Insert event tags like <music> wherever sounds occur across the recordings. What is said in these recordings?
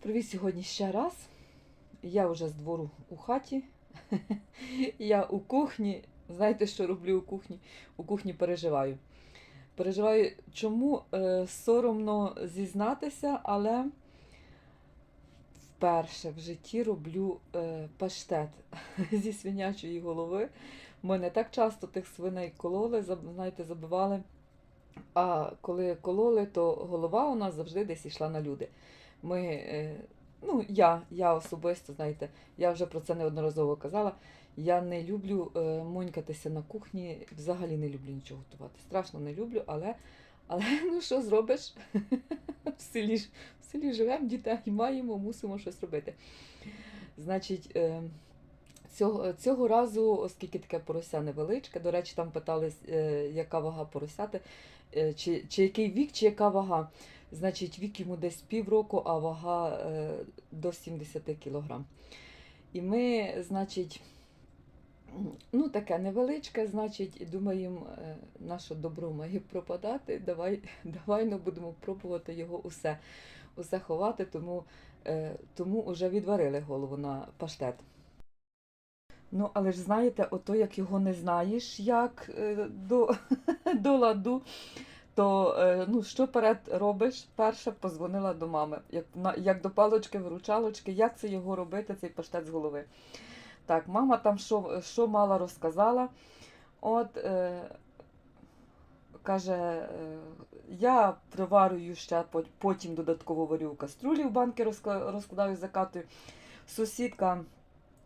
Привіт сьогодні ще раз. Я вже з двору у хаті. <laughs> Я у кухні. Знаєте, що роблю у кухні? У кухні переживаю. Переживаю, чому е, соромно зізнатися, але вперше в житті роблю е, паштет <laughs> зі свинячої голови. Мене так часто тих свиней кололи, знаєте, забивали. А коли кололи, то голова у нас завжди десь йшла на люди. Ми, е, ну, я, я особисто, знаєте, я вже про це неодноразово казала. Я не люблю е, монькатися на кухні, взагалі не люблю нічого готувати. Страшно не люблю, але, але <laughs> ну що зробиш? в, селі, в селі живемо, дітей маємо, мусимо щось робити. Значить, е, цього, цього разу, оскільки таке порося невеличке, до речі, там питали, е, яка вага поросяти, е, чи, чи який вік, чи яка вага. Значить, вік йому десь півроку, а вага е, до 70 кг. І ми, значить, ну таке невеличке, значить, думаємо, наше добро має пропадати. Давай, <laughs> давай ну, будемо пробувати його усе, усе ховати, тому, тому вже відварили голову на паштет. Ну, але ж знаєте, ото як його не знаєш, як е, до, <laughs> до ладу, то е, ну, що перед робиш? Перше позвонила до мами, як, на, як до палочки-виручалочки, як це його робити, цей паштет з голови. Так, мама там що, що мала розказала. От, е, каже, е, я приварюю ще, потім додатково варю каструлі, в банки розкладаю, закатую. Сусідка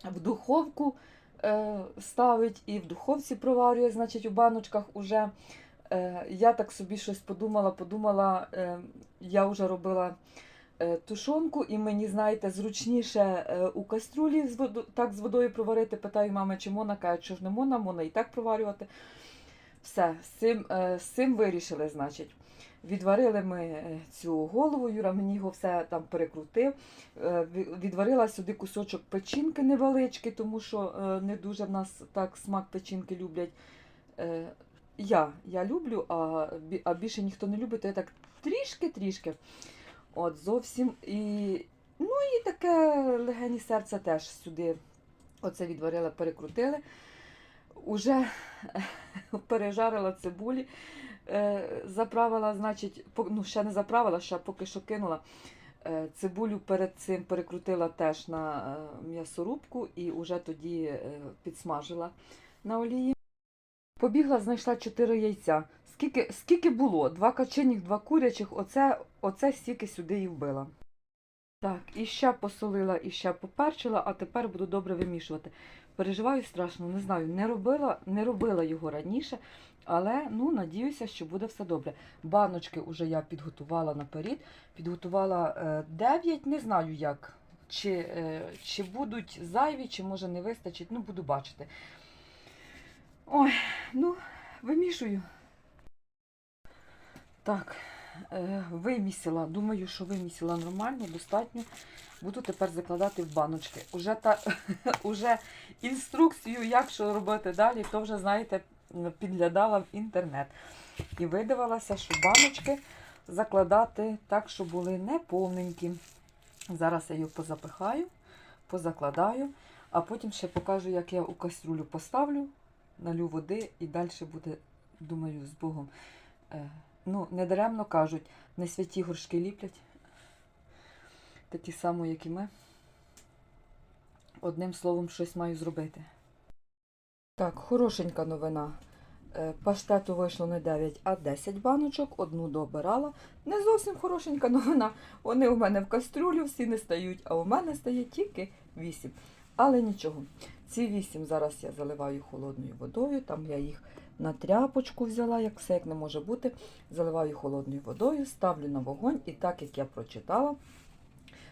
в духовку е, ставить і в духовці проварює, значить, у баночках уже. Е, я так собі щось подумала, подумала, е, я вже робила е, тушонку, і мені, знаєте, зручніше е, у каструлі з воду, так з водою проварити. Питаю мами, чи мона каже, що ж не мона, мона і так проварювати. Все, з цим, е, з цим вирішили, значить. Відварили ми е, цю голову, Юра мені його все там перекрутив. Е, Відварила сюди кусочок печінки невеличкий, тому що не дуже в нас так смак печінки люблять. Я, я люблю, а, а більше ніхто не любить, то я так трішки-трішки. От зовсім. І, ну і таке легені серце теж сюди. Оце відварила, перекрутили. Уже пережарила цибулі, е, заправила, значить, ну ще не заправила, ще поки що кинула. Е, Цибулю перед цим перекрутила теж на е, м'ясорубку і вже тоді е, підсмажила на олії. Побігла, знайшла чотири яйця. Скільки, скільки було? Два качиних, два курячих, оце, оце стільки сюди і вбила. Так, і ще посолила, і ще поперчила, а тепер буду добре вимішувати. Переживаю страшно, не знаю, не робила, не робила його раніше, але ну, надіюся, що буде все добре. Баночки вже я підготувала наперед. Підготувала е, 9, не знаю як. Чи, е, чи будуть зайві, чи може не вистачить, ну буду бачити. Ой, ну, вимішую. Так, е, вимісила. Думаю, що вимісила нормально, достатньо. Буду тепер закладати в баночки. Уже, та, <laughs> уже інструкцію, як що робити далі, то вже, знаєте, підглядала в інтернет. І видивилася, що баночки закладати так, щоб були неповненькі. Зараз я її позапихаю, позакладаю, а потім ще покажу, як я у каструлю поставлю, налю води і далі буде, думаю, з Богом. Ну, недаремно кажуть, не святі горшки ліплять, такі само, як і ми. Одним словом, щось маю зробити. Так, хорошенька новина. Е, Паштету вийшло не 9, а 10 баночок, одну добирала. Не зовсім хорошенька новина. Вони у мене в кастрюлю всі не стають, а у мене стає тільки 8. Але нічого. Ці 8 зараз я заливаю холодною водою, там я їх на тряпочку взяла, як все як не може бути. Заливаю холодною водою, ставлю на вогонь, і так як я прочитала,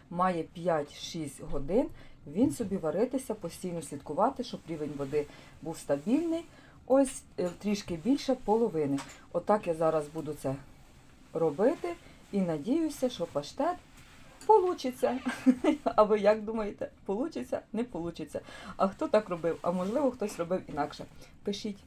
має 5-6 годин. Він собі варитися, постійно слідкувати, щоб рівень води був стабільний. Ось е, трішки більше половини. Отак я зараз буду це робити і надіюся, що паштет получиться. <laughs> А ви як думаєте, получиться? Не получиться. А хто так робив? А можливо, хтось робив інакше. Пишіть.